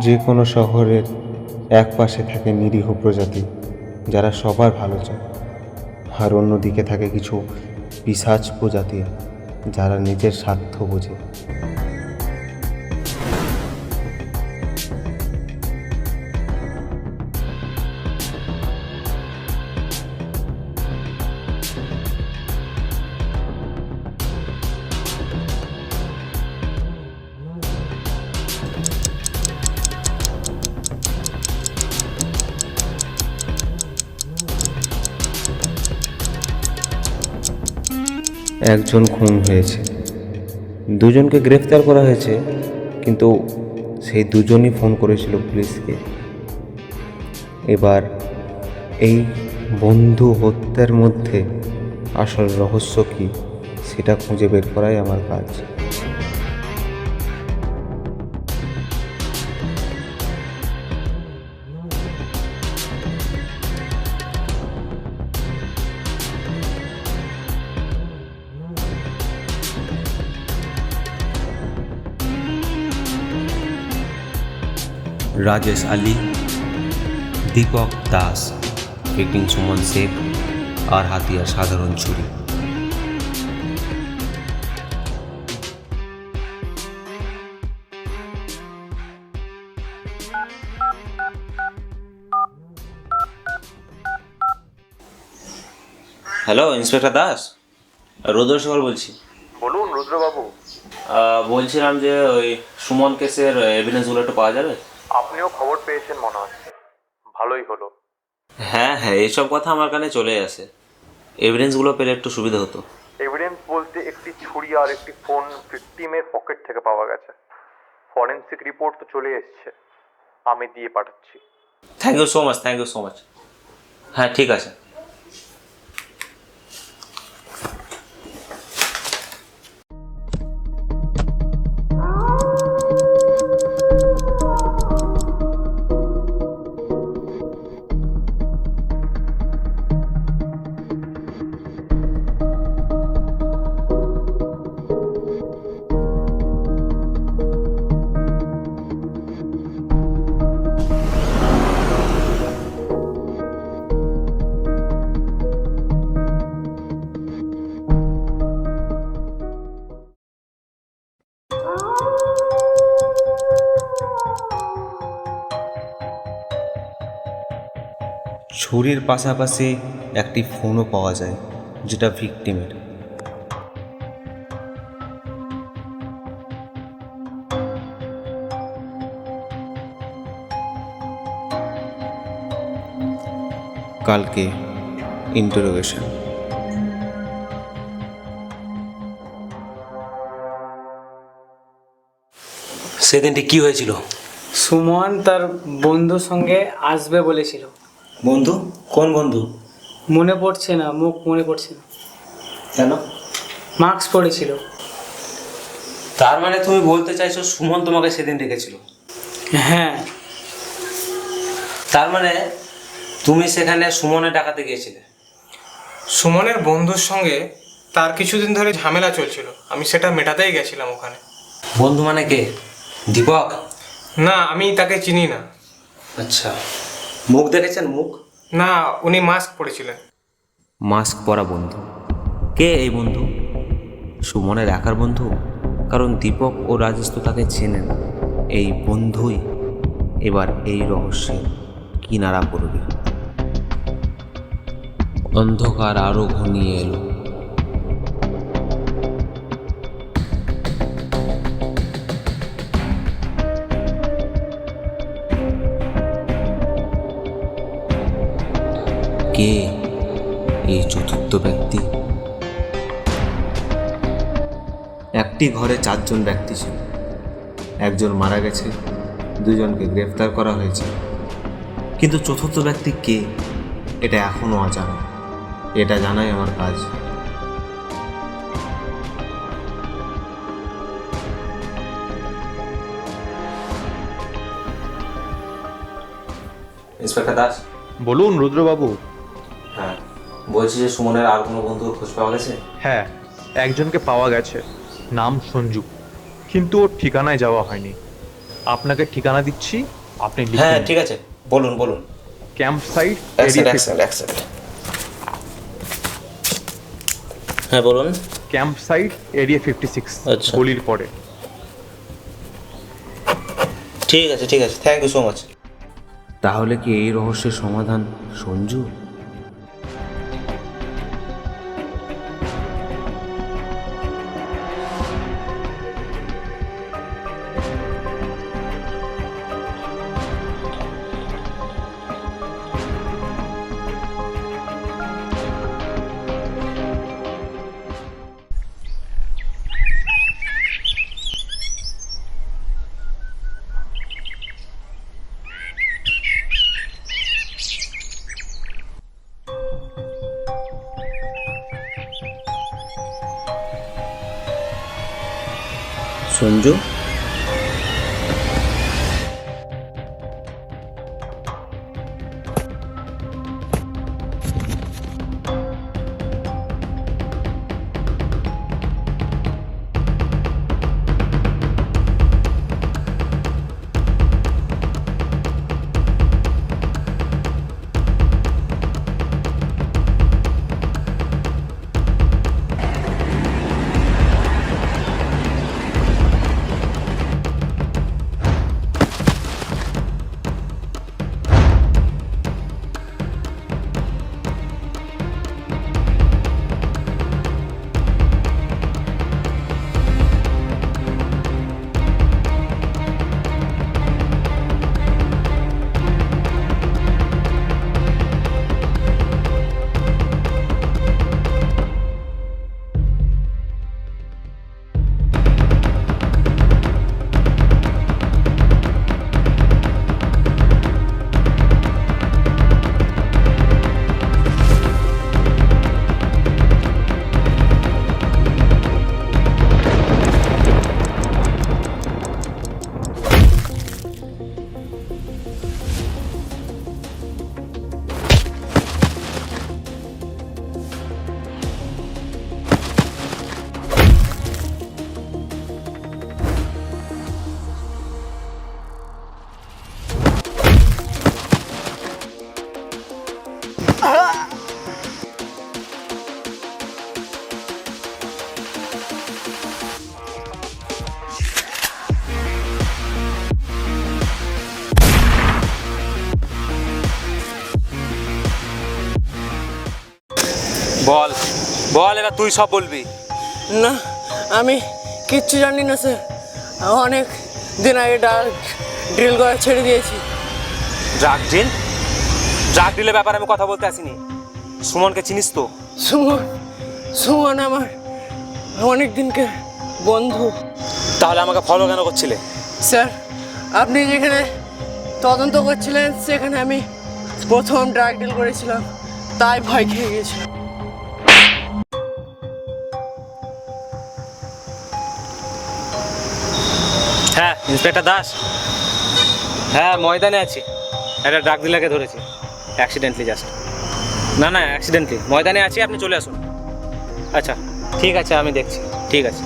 যে কোনো শহরের এক পাশে থাকে নিরীহ প্রজাতি, যারা সবার ভালো চায়। আর অন্যদিকে থাকে কিছু পিসাচ প্রজাতি, যারা নিজের স্বার্থ বোঝে। একজন খুন হয়েছে। দুজনকে গ্রেফতার করা হয়েছে, কিন্তু সেই দুজনই ফোন করেছিল পুলিশকে। এবার এই বন্ধু হত্যার মধ্যে আসল রহস্য কী, সেটা খুঁজে বের করাই আমার কাজ। রাজেশ আলী দীপক দাস ফিটিং সুমন শেখ আর হাতিয়ার সাধারণ ছুরি হ্যালো ইন্সপেক্টর দাস। রুদ্র সর বলছি। বলুন রুদ্রবাবু। বলছিলাম যে ওই সুমন কেসের এভিডেন্সগুলো একটু পাওয়া যাবে? আপনিও খবর পেয়েছেন মনে হচ্ছে ভালোই হলো। হ্যাঁ হ্যাঁ এইসব কথা আমার কানে চলে আসে। এভিডেন্সগুলো পেলে একটু সুবিধা হতো। এভিডেন্স বলতে একটি ছুরি আর একটি ফোন ভিকটিমের পকেট থেকে পাওয়া গেছে। ফরেন্সিক রিপোর্ট তো চলে এসছে। আমি দিয়ে পাঠাচ্ছি। Thank you so much thank you so much হ্যাঁ ঠিক আছে। ছুরির পাশাপাশি একটি ফোনও পাওয়া যায় যেটা ভিকটিমের। কালকে ইন্টারোগেশন সেদিনটি কি হয়েছিল? সুমন তার বন্ধুর সঙ্গে আসবে বলেছিল। বন্ধু? কোন বন্ধু? মনে পড়ছে না মুখ মনে পড়ছে না। কেন? মাস্ক পড়েছিল। তার মানে তুমি বলতে চাইছো সুমন তোমাকে সেদিন ডেকেছিল? হ্যাঁ। তার মানে তুমি সেখানে সুমনে ডাকাতে গিয়েছিলে? সুমনের বন্ধুর সঙ্গে তার কিছুদিন ধরে ঝামেলা চলছিল। আমি সেটা মেটাতেই গেছিলাম ওখানে। বন্ধু মানে কে? দীপক? না আমি তাকে চিনি না। আচ্ছা। মুখ দেখেছেন মুখ? না উনি মাস্ক পরেছিলেন। মাস্ক পরা বন্ধু। কে এই বন্ধু? সুমনের একার বন্ধু? কারণ দীপক ও রাজেশ তো তাকে চেনেন। এই বন্ধুই এবার এই রহস্যের কিনারা করবে। অন্ধকার আরও ঘনিয়ে এলো। কে এই চতুর্থ ব্যক্তি? একটি ঘরে চারজন ব্যক্তি ছিল। একজন মারা গেছে দুজনকে গ্রেফতার করা হয়েছে। কিন্তু চতুর্থ ব্যক্তি কে এটা এখনও অজানা। এটা জানাই আমার কাজ। ইন্সপেক্টর দাস? বলুন রুদ্রবাবু। বলছি যে সুমনের আর কোনো বন্ধুর খোঁজ পাওয়া গেছে? হ্যাঁ একজনকে পাওয়া গেছে নাম সঞ্জু। কিন্তু ওর ঠিকানায় যাওয়া হয়নি। আপনাকে ঠিকানা দিচ্ছি আপনি হ্যাঁ ঠিক আছে। বলুন বলুন। ক্যাম্প সাইট অ্যাকসেন্ট অ্যাকসেন্ট হ্যাঁ বলুন। Camp site area fifty six আচ্ছা। গলির পরে। ঠিক আছে ঠিক আছে। থ্যাংক ইউ সো মাচ তাহলে কি এই রহস্যের সমাধান সঞ্জু? সঞ্জু বল বল এবার তুই সব বলবি। না আমি কিচ্ছু জানি না স্যার। অনেক দিন আগে ডাক ড্রিল করা ছেড়ে দিয়েছি। Drug drill? ড্রাগ ড্রিলের ব্যাপারে আমি কথা বলতে আসিনি। সুমনকে চিনিস তো? সুমন সুমন আমার অনেক দিনকে বন্ধু। তাহলে আমাকে ফলো কেন করছিলে? স্যার আপনি যেখানে তদন্ত করছিলেন সেখানে আমি প্রথম ড্রাগ ডিল করেছিলাম। তাই ভয় খেয়ে গিয়েছিলাম হ্যাঁ ইন্সপেক্টর দাস? হ্যাঁ ময়দানে আছি। একটা ড্রাগ ডিলারকে ধরেছি। অ্যাক্সিডেন্টলি জাস্ট না না অ্যাক্সিডেন্টলি ময়দানে আছি আপনি চলে আসুন। আচ্ছা ঠিক আছে আমি দেখছি। ঠিক আছে।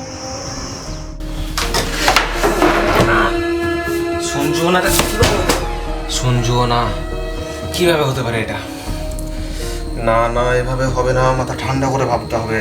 সঞ্জু না সঞ্জু না কীভাবে হতে পারে এটা? না না এভাবে হবে না মাথা ঠান্ডা করে ভাবতে হবে।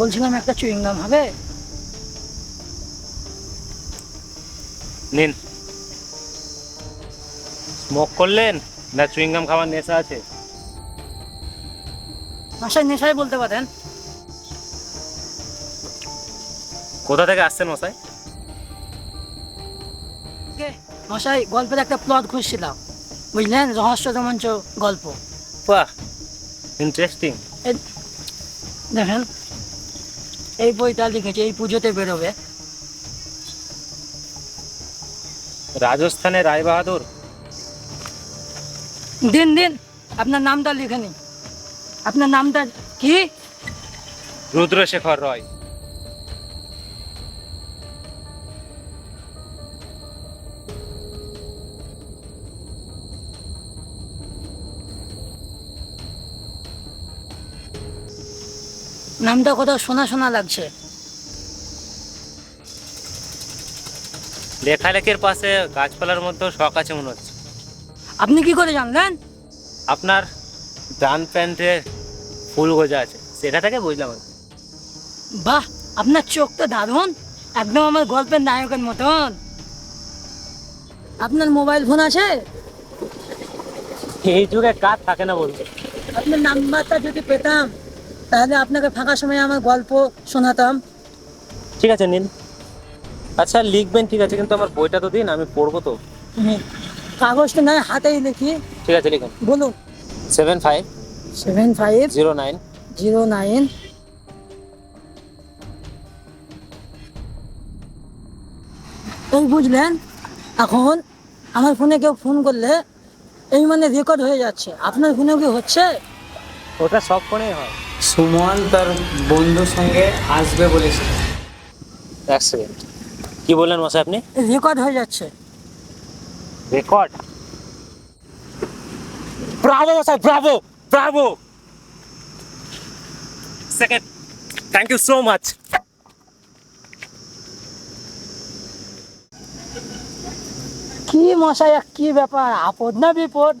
বলছিলাম একটা চুইংগাম হবে। নিন। স্মোক করলেন? না চুইংগাম খাওয়ার নেশা আছে? ভাষায় নেশায় বলতে পারেন। কোথা থেকে আসছেন মশাই? মশাই গল্পের একটা প্লট খুঁজছিলাম। বুঝলেন? রহস্য রোমাঞ্চ গল্প। বাহ ইন্টারেস্টিং দেখেন এই বইটা লিখেছে এই পুজোতে বেরোবে। রাজস্থানে রায় বাহাদুর। দিন দিন আপনার নামটা লিখে নিন। আপনার নামটা কি? রুদ্রশেখর রয়। নামটা কোথাও শোনা শোনা লাগছে। লেখালেখির পাশে গাছপালার মধ্যেও শখ আছে মনে হচ্ছে। আপনি কি করে জানলেন? আপনার ডান প্যান্টে ফুল গোজা আছে সেটা থেকে বুঝলাম আর কি। বাহ আপনার চোখ তো দারুণ একদম আমার গল্পের নায়কের মতন। আপনার মোবাইল ফোন আছে? এই যুগে কাজ থাকে না বলতে আপনার নাম্বারটা যদি পেতাম। তাহলে আপনাকে ফাঁকা সময়ে আমার গল্প শোনাতাম। ঠিক আছে নিন আচ্ছা লিখবেন ঠিক আছে কিন্তু আমার বইটা তো দিন আমি পড়ব তো। কাগজটা নয় হাতেই লিখি। ঠিক আছে লিখুন। বলুন। Seven five seven five zero nine zero nine এই বুঝলেন? এখন আমার ফোনে কেউ ফোন করলে এই মানে রেকর্ড হয়ে যাচ্ছে। আপনার ফোনেও কি হচ্ছে? ওটা সব ফোনেই হয়। সুমন তার বন্ধুর সঙ্গে আসবে বলেছে। এক সেকেন্ড কি বললেন মশাই আপনি? রেকর্ড হয়ে যাচ্ছে। রেকর্ড ব্রাভো মশাই bravo bravo second thank you so much কি মশাই কি ব্যাপার? আপদ না বিপদ?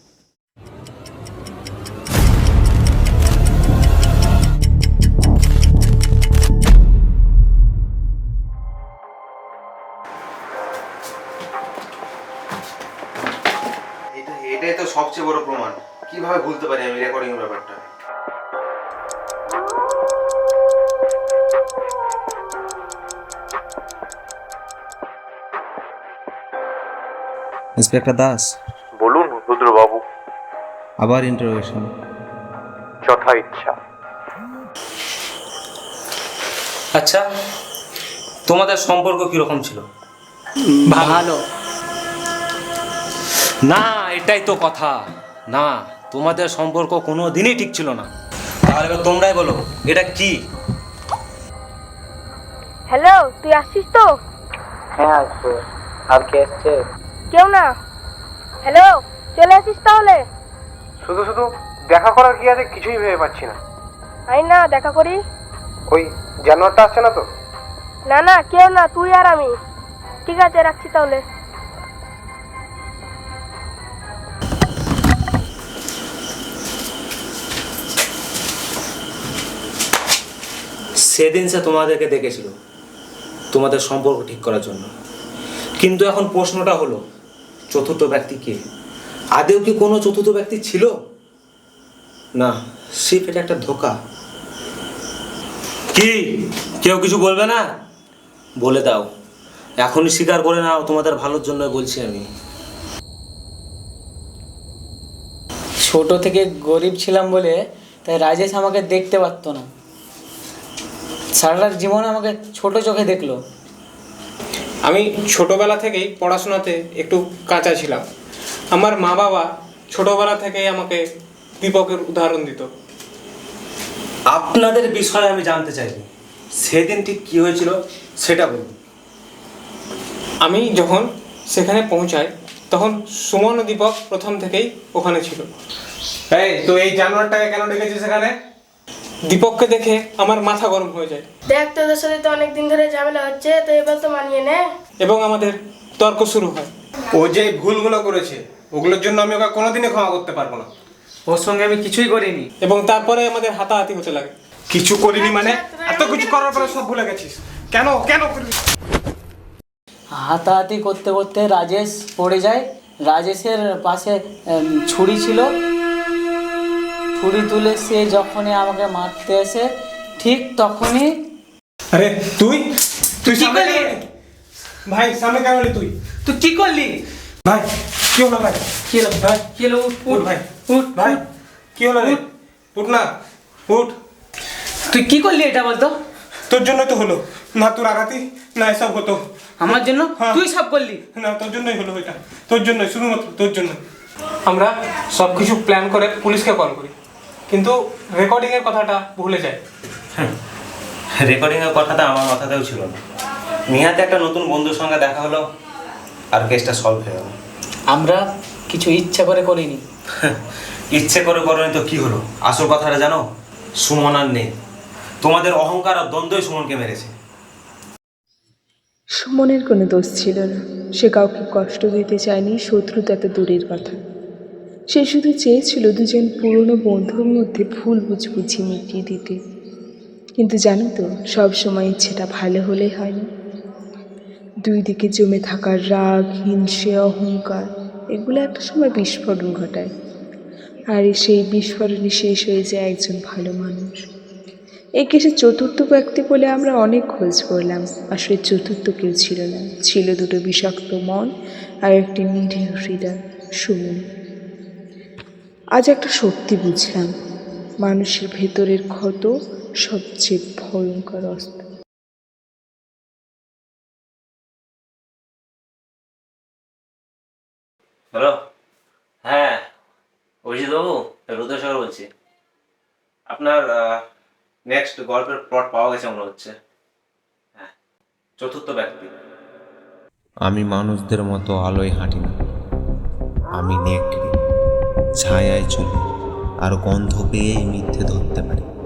তো সবচেয়ে বড় প্রমাণ। কীভাবে ভুলতে পারি আমি রেকর্ডিং এর ব্যাপারটা? ইন্সপেক্টর দাস বলুন রুদ্রবাবু। আবার ইন্টারোগেশন যথা ইচ্ছা। আচ্ছা তোমাদের সম্পর্ক কীরকম ছিল? ভালো। না এটাই তো কথা। না তোমাদের সম্পর্ক কোনো দিনই ঠিক ছিল না। তাহলে এবার তোমরাই বলো এটা কি? হ্যালো তুই আসছিস তো? হ্যাঁ আসবে আর কে আসছে কেউ না। হ্যালো চলে আসিস তাহলে? শুধু শুধু দেখা করার কি আছে কিছুই ভেবে পাচ্ছি না। আই না দেখা করি। ওই জানোয়ারটা আসছে না তো? না না কেউ না তুই আর আমি। ঠিক আছে রাখছি তাহলে। সেদিন সে তোমাদেরকে দেখেছিল তোমাদের সম্পর্ক ঠিক করার জন্য। কিন্তু এখন প্রশ্নটা হলো চতুর্থ ব্যক্তি কে? আদেও কি কোনো চতুর্থ ব্যক্তি ছিল? না শিপ এটা একটা ধোকা। কি? কেউ কিছু বলবে না? বলে দাও। এখনই স্বীকার করে নাও তোমাদের ভালোর জন্য বলছি আমি। ছোট থেকে গরিব ছিলাম বলে তাই রাজেশ আমাকে দেখতে পারতো না। সারাটা জীবন আমাকে ছোট চোখে দেখল। আমি ছোটবেলা থেকেই পড়াশোনাতে একটু কাঁচা ছিলাম। আমার মা বাবা ছোটবেলা থেকেই আমাকে দীপকের উদাহরণ দিত। আপনাদের বিষয়ে আমি জানতে চাইব সেদিন ঠিক কি হয়েছিল সেটা বলুন। আমি যখন সেখানে পৌঁছাই তখন সুমন দীপক প্রথম থেকেই ওখানে ছিল। এই তো এই জানোয়ারটাকে কেন ডেকেছিস সেখানে? দীপককে দেখে আমার মাথা গরম হয়ে যায়। দেখ তোদের সাথে তো অনেক দিন ধরে ঝামেলা হচ্ছে তো এবার তো মানিয়ে নে। এবং আমাদের তর্ক শুরু হয়। ও যে ভুলগুলো করেছে ওগুলোর জন্য আমি ওকে কোনোদিনই ক্ষমা করতে পারব না। ওর সঙ্গে আমি কিছুই করিনি। এবং তারপরে আমাদের হাতাহাতি হতে লাগে। কিছু করিনি মানে? এত কিছু করার পরে সব ভুলে গেছিস। কেন কেন করলি হাতাহাতি করতে করতে রাজেশ পড়ে যায়। রাজেশের পাশে ছুরি ছিল। ছুরি তুলে সে যখনই আমাকে মারতে এসে ঠিক তখনই আরে তুই? তুই কি করলি? ভাই সামনে কেন এলি তুই? তুই কি করলি? ভাই কি হলো ভাই? কি হলো? ভাই কি হলো? উঠ উঠ উঠ ভাই। উঠ ভাই কি হলো রে? উঠ। না উঠ। তুই কি করলি এটা বলতো? তোর জন্যই তো হলো। না তোর আঘাতি না এসব হতো। আমার জন্য? হ্যাঁ। তুই সব করলি? না তোর জন্যই হলো এটা। তোর জন্যই শুধুমাত্র তোর জন্য আমরা সব কিছু প্ল্যান করে পুলিশকে কল করি। কিন্তু রেকর্ডিংয়ের কথাটা ভুলে যায়। রেকর্ডিংয়ের কথাটা আমার মাথাতেও ছিল না। নিহাতে একটা নতুন বন্ধুর সঙ্গে দেখা হলো আর কেসটা সলভ হয়ে গেল। আমরা কিছু ইচ্ছা করে করিনি। ইচ্ছে করে করনি তো কি হলো? আসল কথাটা জানো সুমন আর নেই। তোমাদের অহংকার আর দ্বন্দ্বই সুমনকে মেরেছে। সুমনের কোনো দোষ ছিল না। সে কাউকে কষ্ট দিতে চায়নি শত্রুতা তো দূরের কথা। সে শুধু চেয়েছিল দুজন পুরনো বন্ধুর মধ্যে ভুল বুঝবুঝি মিটিয়ে দিতে। কিন্তু জানো তো, সব সময় ইচ্ছেটা ভালো হলে হয় না। দুই দিকে জমে থাকা রাগ, হিংসে, অহংকার, এগুলো একটা সময় বিস্ফোরণ ঘটায়। আর সেই বিস্ফোরণে শেষ হয়ে যায় একজন ভালো মানুষ। এই কেসে চতুর্থ ব্যক্তি বলে আমরা অনেক খোঁজ করলাম আসলে চতুর্থ কেউ ছিল না। ছিল দুটো বিষাক্ত মন আর একটি নিরীহ হৃদয়, সুমন। আজ একটা সত্যি বুঝলাম। মানুষের ভেতরের ক্ষত সবচেয়ে ভয়ঙ্কর অস্ত্র। হ্যালো? হ্যাঁ অভিজিৎ বাবু রুদ্রসাগর বলছি। আপনার নেক্সট গল্পের প্লট পাওয়া গেছে মনে হচ্ছে। হ্যাঁ চতুর্থ ব্যক্তি। আমি মানুষদের মতো আলোয় হাঁটি না। আমি নেকড়ে। ছায়ায় চলে আর গন্ধ পেয়েই মিথ্যে ধরতে পারি।